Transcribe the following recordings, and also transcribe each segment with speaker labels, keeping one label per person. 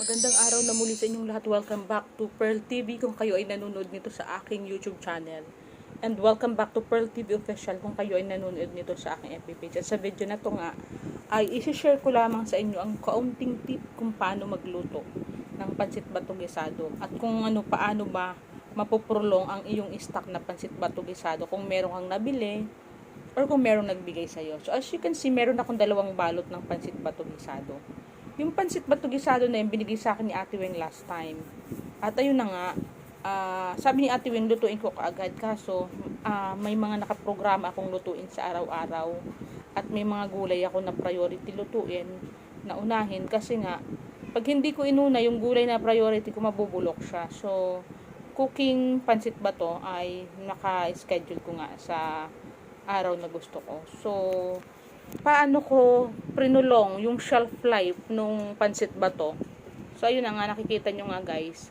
Speaker 1: Magandang araw na muli sa inyong lahat. Welcome back to Pearl TV kung kayo ay nanonood nito sa aking YouTube channel. And welcome back to Pearl TV Official kung kayo ay nanonood nito sa aking FB page. At sa video na to nga, ay isi-share ko lamang sa inyo ang kaunting tip kung paano magluto ng pansit batugisado. At kung ano paano ba mapuprolong ang iyong stock na pansit batugisado kung meron kang nabili or kung merong nagbigay sa'yo. So as you can see, meron akong dalawang balot ng pansit batugisado. Yung pansit batugisado na yun, binigay sa akin ni Ate Weng last time. At ayun na nga, ah, sabi ni Ate Weng, lutuin ko kaagad. Kaso, ah, may mga nakaprograma akong lutuin sa araw-araw. At may mga gulay ako na priority lutuin na unahin. Kasi nga, pag hindi ko inuna, yung gulay na priority ko, mabubulok siya. So, cooking pansit ba to ay naka-schedule ko nga sa araw na gusto ko. So, paano ko prinulong yung shelf life nung pansit ba to? So, ayun na nga, nakikita nyo nga guys.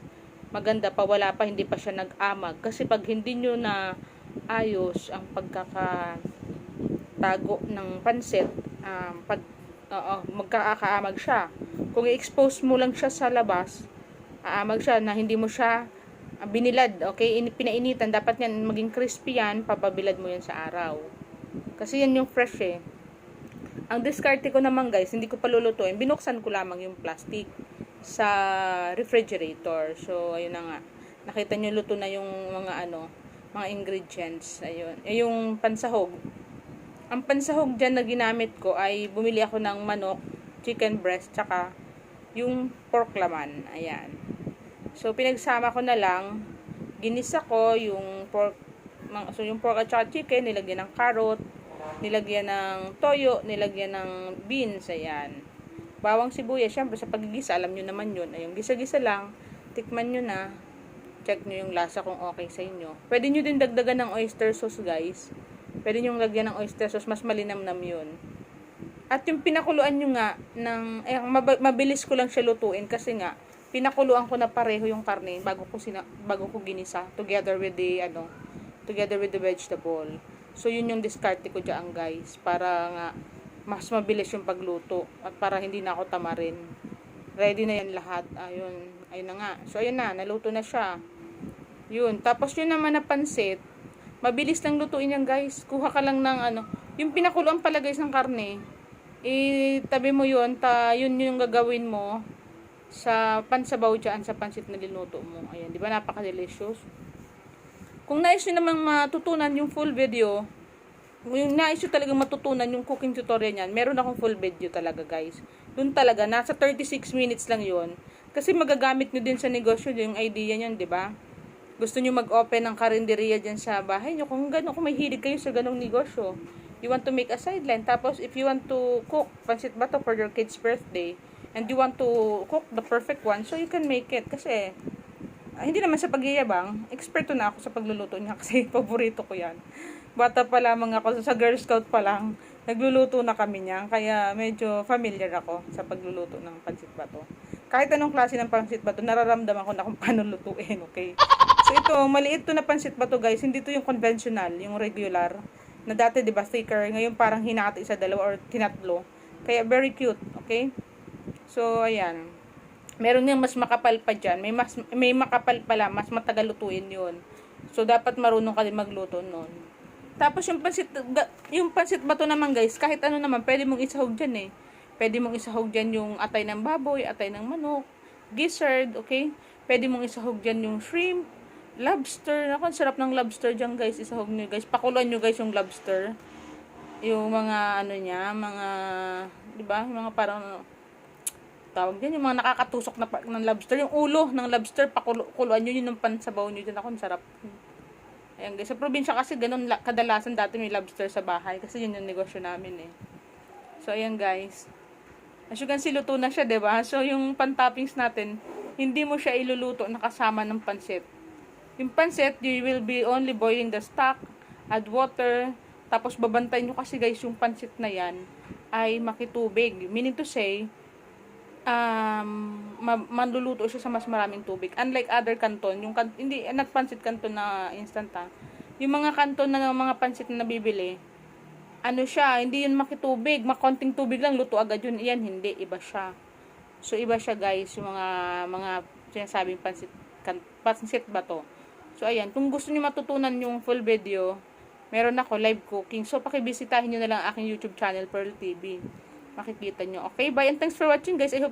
Speaker 1: Maganda pa, wala pa, hindi pa siya nag-amag. Kasi pag hindi nyo na ayos ang pagkakatago ng pansit, um, pag oo, magkakaamag siya. Kung i-expose mo lang siya sa labas, aamag siya na hindi mo siya binilad, okay? In, pinainitan, dapat yan maging crispy yan, papabilad mo yan sa araw. Kasi yan yung fresh eh. Ang diskarte ko naman guys, hindi ko pa lulutuin, binuksan ko lamang yung plastic sa refrigerator. So, ayun na nga. Nakita nyo luto na yung mga ano, mga ingredients. Ayun. Eh, yung pansahog. Ang pansahog dyan na ginamit ko ay bumili ako ng manok, chicken breast, tsaka yung pork laman. Ayan. So, pinagsama ko na lang, ginisa ko yung pork, so yung pork at chicken, nilagyan ng carrot, nilagyan ng toyo, nilagyan ng beans, ayan. Bawang sibuyas, syempre sa pagigisa, alam nyo naman yun. Ayun, gisa-gisa lang, tikman nyo na, check nyo yung lasa kung okay sa inyo. Pwede nyo din dagdagan ng oyster sauce, guys. Pwede nyo lagyan ng oyster sauce, mas malinamnam yun. At yung pinakuluan nyo nga, ng, eh, mab- mabilis ko lang siya lutuin kasi nga, pinakuluan ko na pareho yung karne bago ko sina, bago ko ginisa together with the ano together with the vegetable so yun yung diskarte ko diyan guys. Para nga mas mabilis yung pagluto at para hindi na ako tamarin. Ready na yan lahat. Ayun ayun na nga. So ayun na naluto na siya. Yun tapos yun naman na pansit. Mabilis lang lutuin yan guys. Kuha ka lang ng ano yung pinakuluan pala guys ng karne itabi mo yun ta yun yung gagawin mo sa pansabaw dyan sa pansit na linuto mo. Ayan, di ba? Napaka-delicious? Kung nais nyo namang matutunan yung full video, yung nais nyo talagang matutunan yung cooking tutorial niyan, meron akong full video talaga guys. Doon talaga, nasa 36 minutes lang yon Kasi magagamit nyo din sa negosyo yung idea niyan, di ba? Gusto nyo mag-open ng karinderya dyan sa bahay nyo. Kung gano'n, kung may hilig kayo sa ganong negosyo, you want to make a sideline. Tapos, if you want to cook pansit bato for your kid's birthday, and you want to cook the perfect one, so you can make it. Kasi, ah, hindi naman sa pagyayabang, eksperto na ako sa pagluluto niya kasi paborito ko yan. Bata pa lamang ako, sa Girl Scout pa lang, nagluluto na kami niyan. Kaya medyo familiar ako sa pagluluto ng pansit bato. Kahit anong klase ng pansit bato, nararamdaman ko na kung paano lutuin, okay? So ito, maliit to na pansit bato guys, hindi to yung conventional, yung regular. Na dati, di ba, thicker. Ngayon parang hinati sa dalawa or tinatlo. Kaya very cute, okay? So, ayan. Meron nga mas makapal pa dyan. May, mas, may makapal pala, mas matagal lutuin yun. So, dapat marunong ka din magluto nun. Tapos, yung pansit, yung pansit bato naman guys, kahit ano naman, pwede mong isahog dyan eh. Pwede mong isahog dyan yung atay ng baboy, atay ng manok, gizzard, okay? Pwede mong isahog dyan yung shrimp, lobster. Ako, sarap ng lobster dyan guys. Isahog nyo guys. Pakuluan nyo guys yung lobster. Yung mga ano niya, mga, di ba? Yung mga parang, tawag din, yung mga nakakatusok na ng lobster. Yung ulo ng lobster, pakuluan nyo yun ng pansabaw nyo dyan. Ako, sarap. Ayan guys, sa probinsya kasi ganun la- kadalasan dati may lobster sa bahay kasi yun yung negosyo namin eh. So ayan guys. As you can see, luto na siya, ba? So yung pan-toppings natin, hindi mo siya iluluto na kasama ng pansit. Yung pansit, you will be only boiling the stock, add water, tapos babantayan nyo kasi guys yung pansit na yan ay makitubig. Meaning to say, um, manluluto siya sa mas maraming tubig. Unlike other canton, yung kan hindi nagpansit canton na instant ha. Yung mga canton na mga pansit na nabibili, ano siya, hindi yun makitubig, makonting tubig lang, luto agad yun. Iyan, hindi, iba siya. So, iba siya guys, yung mga, mga sinasabing pansit, kan, pansit ba to? So, ayan, kung gusto niyo matutunan yung full video, meron ako live cooking. So, pakibisitahin nyo na lang aking YouTube channel, Pearl TV makikita nyo. Okay, bye and thanks for watching guys. I hope